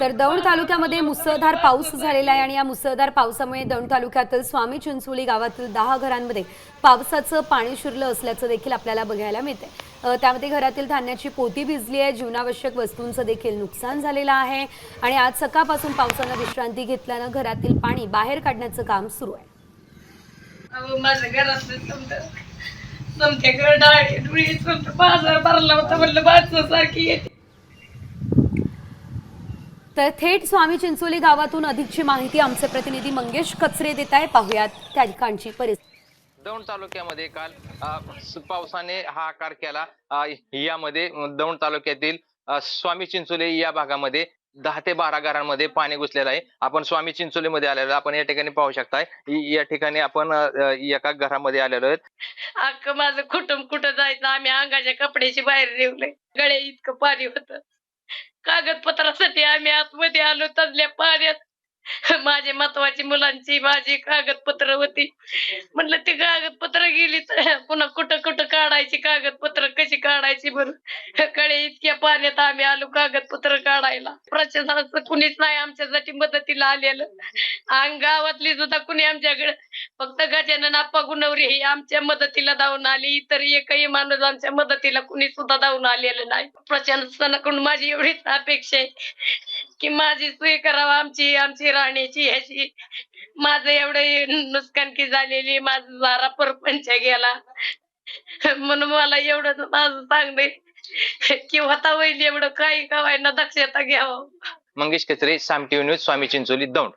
तर दौंड तालुक्यामध्ये मुसळधार पाऊस झालेला आहे आणि या मुसळधार पावसामुळे दौंड तालुक्यातील स्वामी चिंचोली गावातील दहा घरांमध्ये पावसाचं पाणी शिरलं असल्याचं देखील आपल्याला बघायला मिळते त्यामध्ये घरातील धान्याची पोती भिजली आहे. जीवनावश्यक वस्तूंचं देखील नुकसान झालेलं आहे. आणि आज सकाळपासून पावसानं विश्रांती घेतल्यानं घरातील पाणी बाहेर काढण्याचं काम सुरू आहे. माझ्या घरात बाजार भरला होता म्हणलं सारखी येते. तर थेट स्वामी चिंचोली गावातून अधिकची माहिती आमचे प्रतिनिधी मंगेश कचरे देत आहे पाहुयात त्या ठिकाणची परिस्थिती. दौंड तालुक्यामध्ये काल पावसाने हाहाकार केला. अ, यामध्ये दौंड तालुक्यातील स्वामी चिंचोली या भागामध्ये दहा ते बारा घरांमध्ये पाणी घुसलेलं आहे. आपण स्वामी चिंचोली मध्ये आलेलो. आपण या ठिकाणी पाहू शकताय. या ठिकाणी आपण एका घरामध्ये आलेलो आहेत. अख्खं माझं कुटुंब कुठं जायचं? आम्ही अंगाच्या कपड्याची बाहेर निघलोय गळे इतकं पाणी होत. कागदपत्रासाठी आम्ही आतमध्ये आलो तसल्या पाण्यात. माझे महत्वाची मुलांची माझी कागदपत्र होती. म्हणलं ती कागदपत्र गेली तर पुन्हा कुठं कुठं काढायची कागदपत्र कशी काढायची बरं कळे इतक्या पाण्यात आम्ही आलो कागदपत्र काढायला. प्रशासनाचं कुणीच नाही आमच्यासाठी मदतीला आलेलं. आणि गावातली सुद्धा कुणी आमच्याकडे फक्त गजानन आप्पा गुणवरी हे आमच्या मदतीला धावून आली. इतर एकही माणूस आमच्या मदतीला कुणी सुद्धा धावून आलेलं नाही. प्रशासनाकडून माझी एवढीच अपेक्षा आहे की माझी सोय करावा आमची आमची राहण्याची ह्याची. माझं एवढं नुकसानकी झालेली माझा सारा परपंच गेला. म्हणून मला एवढं माझं सांगणे की होता होईल एवढं काही कवायना दक्षता घ्यावं. Mangesh Kachre Saam TV news Swami Chincholi Daund.